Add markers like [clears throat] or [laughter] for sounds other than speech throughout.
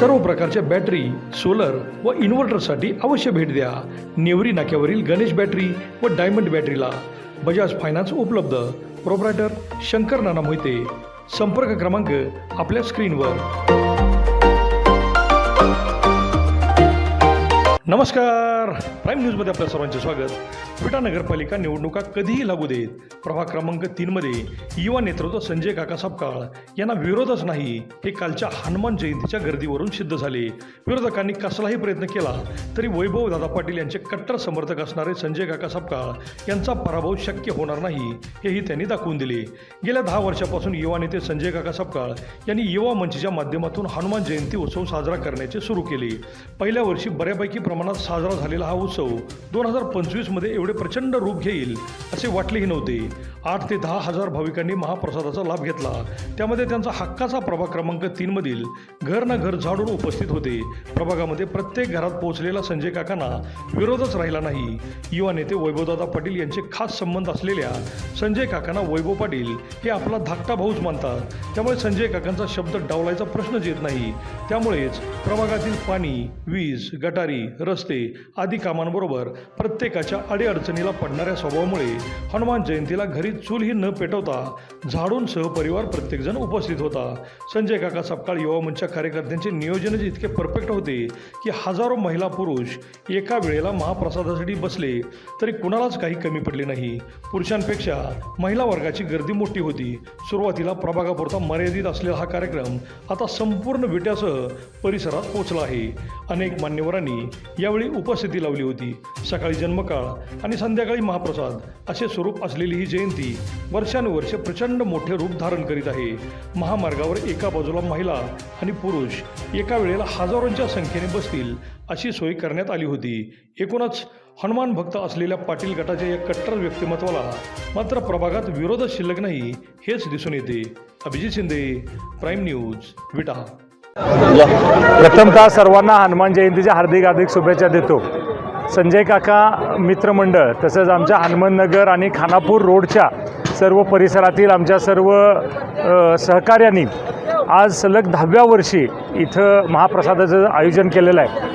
सर्व प्रकारच्या battery solar व इन्व्हर्टरसाठी अवश्य भेट द्या. नेवरी नाक्यावरील गणेश बॅटरी व डायमंड बॅटरीला बजाज फायनान्स उपलब्ध. प्रोप्रायटर शंकर नाना मोहिते. संपर्क क्रमांक आपल्या स्क्रीनवर. नमस्कार. प्राईम न्यूजमध्ये आपल्या सर्वांचे स्वागत. विटा नगरपालिका निवडणुका कधीही लागू देत. प्रभाग क्रमांक तीनमध्ये युवा नेतृत्व संजय काका सपकाळ यांना विरोधच नाही हे कालच्या हनुमान जयंतीच्या गर्दीवरून सिद्ध झाले. विरोधकांनी कसलाही प्रयत्न केला तरी वैभव दादा पाटील यांचे कट्टर समर्थक असणारे संजय काका सपकाळ यांचा पराभव शक्य होणार नाही हेही त्यांनी दाखवून दिले. गेल्या दहा वर्षापासून युवा नेते संजय काका सपकाळ यांनी युवा मंचच्या माध्यमातून हनुमान जयंती उत्सव साजरा करण्याचे सुरू केले. पहिल्या वर्षी बऱ्यापैकी प्रमाणात साजरा झालेला हा उत्सव दोन हजार पंचवीसमध्ये एवढे प्रचंड रूप घेईल असे वाटलेही नव्हते. आठ ते दहा हजार भाविकांनी महाप्रसादाचा लाभ घेतला. त्यामध्ये त्यांचा हक्काचा प्रभाग क्रमांक तीनमधील घर ना घर झाडून उपस्थित होते. प्रभागामध्ये प्रत्येक घरात पोहोचलेला संजय काकांना विरोधच राहिला नाही. युवा नेते वैभवदादा पाटील यांचे खास संबंध असलेल्या संजय काकांना वैभव पाटील हे आपला धाकटा भाऊच मानतात. त्यामुळे संजय काकांचा शब्द डावलायचा प्रश्नच येत नाही. त्यामुळेच प्रभागातील पाणी वीज गटारी रस्ते आदी कामांबरोबर प्रत्येकाच्या अडीअडचणीला पडणाऱ्या स्वभावामुळे हनुमान जयंतीला घरी चूलही न पेटवता झाडून सहपरिवार प्रत्येकजण उपस्थित होता. संजय काका सपकाळ युवा मंचच्या कार्यकर्त्यांचे नियोजनच इतके परफेक्ट होते की हजारो महिला पुरुष एका वेळेला महाप्रसादासाठी बसले तरी कुणालाच काही कमी पडले नाही. पुरुषांपेक्षा महिला वर्गाची गर्दी मोठी होती. सुरुवातीला प्रभागापुरता मर्यादित असलेला हा कार्यक्रम आता संपूर्ण विट्यासह परिसरात पोहोचला आहे. अनेक मान्यवरांनी यावेळी उपस्थिती लावली होती. सकाळी जन्मकाळ आणि संध्याकाळी महाप्रसाद असे स्वरूप असलेली ही जयंती वर्षानुवर्ष प्रचंड मोठे रूप धारण करीत आहे. महामार्गावर एका बाजूला महिला आणि पुरुष एका वेळेला हजारोंच्या संख्येने बसतील अशी सोय करण्यात आली होती. एकूणच हनुमान भक्त असलेल्या पाटील गटाच्या या कट्टर व्यक्तिमत्वाला मात्र प्रभागात विरोधच शिल्लक नाही हेच दिसून येते. Abhijit Shinde prime news Vita. प्रथमतः सर्वांना हनुमान जयंतीच्या हार्दिक हार्दिक शुभेच्छा देतो. संजय काका मित्रमंडळ तसंच आमच्या हनुमाननगर आणि खानापूर रोडच्या सर्व परिसरातील आमच्या सर्व सहकाऱ्यांनी सहकार्यांनी आज सलग दहाव्या वर्षी इथं महाप्रसादाचं आयोजन केलेलं आहे.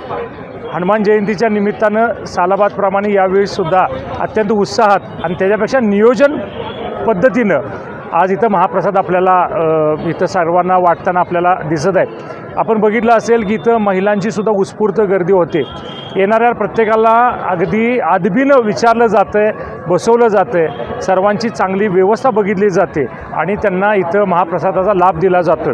हनुमान जयंतीच्या निमित्तानं सालाबादप्रमाणे यावेळीसुद्धा अत्यंत उत्साहात आणि त्याच्यापेक्षा नियोजन पद्धतीनं आज इथं महाप्रसाद आपल्याला इथं सर्वांना वाटताना आपल्याला दिसत आहे आपण बघितलं असेल की इथं महिलांची सुद्धा उत्स्फूर्त गर्दी होते. येणाऱ्या प्रत्येकाला अगदी आदबीनं विचारलं जातं आहे बसवलं जातं आहे सर्वांची चांगली व्यवस्था बघितली जाते आणि त्यांना इथं महाप्रसादाचा लाभ दिला जातो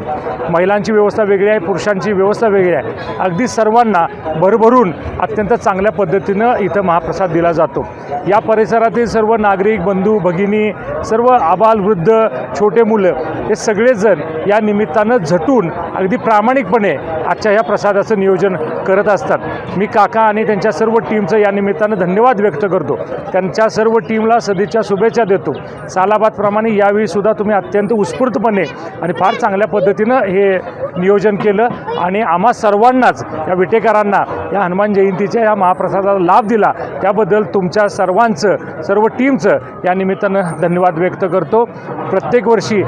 महिलांची व्यवस्था वेगळी आहे पुरुषांची व्यवस्था वेगळी आहे. अगदी सर्वांना भरभरून अत्यंत चांगल्या पद्धतीनं इथं महाप्रसाद दिला जातो. या परिसरातील सर्व नागरिक बंधू भगिनी सर्व आबालवृद्ध छोटे मुलं हे सगळेजण या निमित्तानं झटून अगदी प्रामाणिकपणे आजच्या या प्रसादाचं नियोजन करत असतात. मी काका आणि त्यांच्या सर्व टीमचं या निमित्तानं धन्यवाद व्यक्त करतो. त्यांच्या सर्व टीमला सदिच्छा शुभेच्छा देतो. सालाबादप्रमाणे यावेळीसुद्धा तुम्ही अत्यंत उत्स्फूर्तपणे आणि फार चांगल्या पद्धतीनं हे नियोजन केलं आणि आम्हा सर्वांनाच या विटेकरांना या हनुमान जयंतीच्या या महाप्रसादाला लाभ दिला. त्याबद्दल तुमच्या सर्वांचं सर्व टीमचं या निमित्तानं धन्यवाद व्यक्त करतो. प्रत्येक वर्षी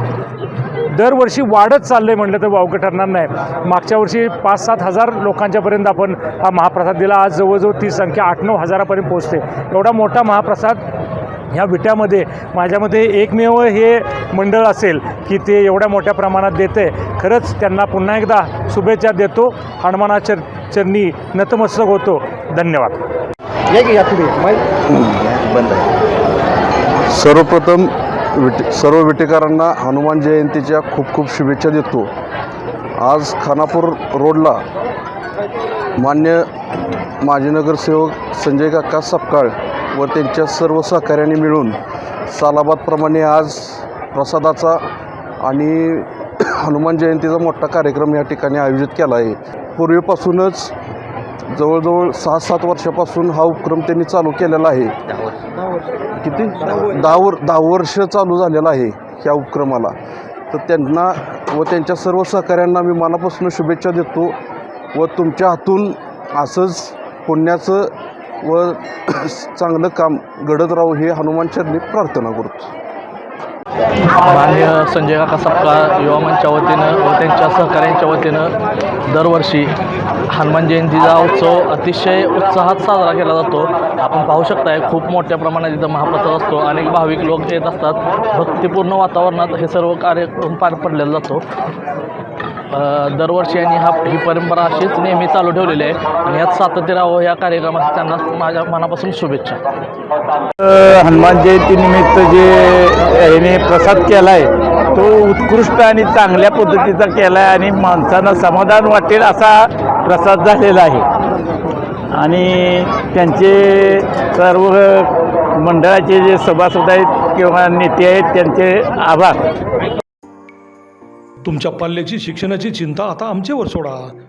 दरवर्षी वाढत चाललं आहे म्हटलं तर वावगं ठरणार नाही. मागच्या वर्षी पाच सात हजार लोकांच्यापर्यंत आपण हा महाप्रसाद दिला. आज जवळजवळ ती संख्या आठ नऊ हजारापर्यंत पोहोचते. एवढा मोठा महाप्रसाद ह्या विट्यामध्ये माझ्यामध्ये एकमेव हे मंडळ असेल की ते एवढ्या मोठ्या प्रमाणात देते खरंच त्यांना पुन्हा एकदा शुभेच्छा देतो. हनुमाना चर चरणी नतमस्तक होतो. धन्यवाद. बंद सर्वप्रथम विटे सर्व विटेकरांना हनुमान जयंतीच्या खूप खूप शुभेच्छा देतो. आज खानापूर रोडला मान्य माजी नगरसेवक संजय काका सपकाळ व त्यांच्या सर्व सहकाऱ्यांनी मिळून सालाबादप्रमाणे आज प्रसादाचा आणि [clears throat] हनुमान जयंतीचा मोठा कार्यक्रम या ठिकाणी आयोजित केला आहे. पूर्वीपासूनच जवळजवळ सहा सात वर्षापासून हा उपक्रम त्यांनी चालू केलेला आहे. किती? दहा वर दहा वर्ष चालू झालेलं आहे ह्या उपक्रमाला. तर त्यांना व त्यांच्या सर्व सहकाऱ्यांना मी मनापासून शुभेच्छा देतो व तुमच्या हातून असंच पुण्याचं व चांगलं काम घडत राहू हे हनुमान चरणी प्रार्थना करतो. मान्य संजय काका सपकाळ युवा मंचच्या वतीनं व त्यांच्या सहकाऱ्यांच्या वतीनं दरवर्षी हनुमान जयंतीचा उत्सव अतिशय उत्साहात साजरा केला जातो. आपण पाहू शकताय खूप मोठ्या प्रमाणात इथं महाप्रसाद असतो. अनेक भाविक लोक येत असतात. भक्तिपूर्ण वातावरणात हे सर्व कार्यक्रम पार पडलेला जातो. दरवर्षी यांनी हा ही परंपरा अशीच नेहमी चालू ठेवलेली आहे. आणि यात सातत्य राहावं या कार्यक्रमात त्यांना माझ्या मनापासून शुभेच्छा. हनुमान जयंतीनिमित्त जे याने प्रसाद केला आहे तो उत्कृष्ट आणि चांगल्या पद्धतीचा केला आहे आणि माणसांना समाधान वाटेल असा प्रसाद झालेला आहे. आणि त्यांचे सर्व मंडळाचे जे सभासद आहेत किंवा नेते आहेत त्यांचे आभार. तुमच्या पाल्याची शिक्षणाची चिंता आता आमच्यावर सोडा.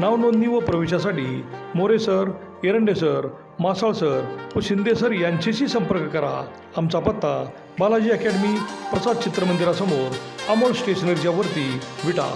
नावनोंदणी व प्रवेशासाठी More sir Erande sir Masal sir व शिंदे सर यांच्याशी संपर्क करा. आमचा पत्ता बालाजी अकॅडमी प्रसाद चित्रमंदिरासमोर अमोल स्टेशनरीच्या वरती विटा.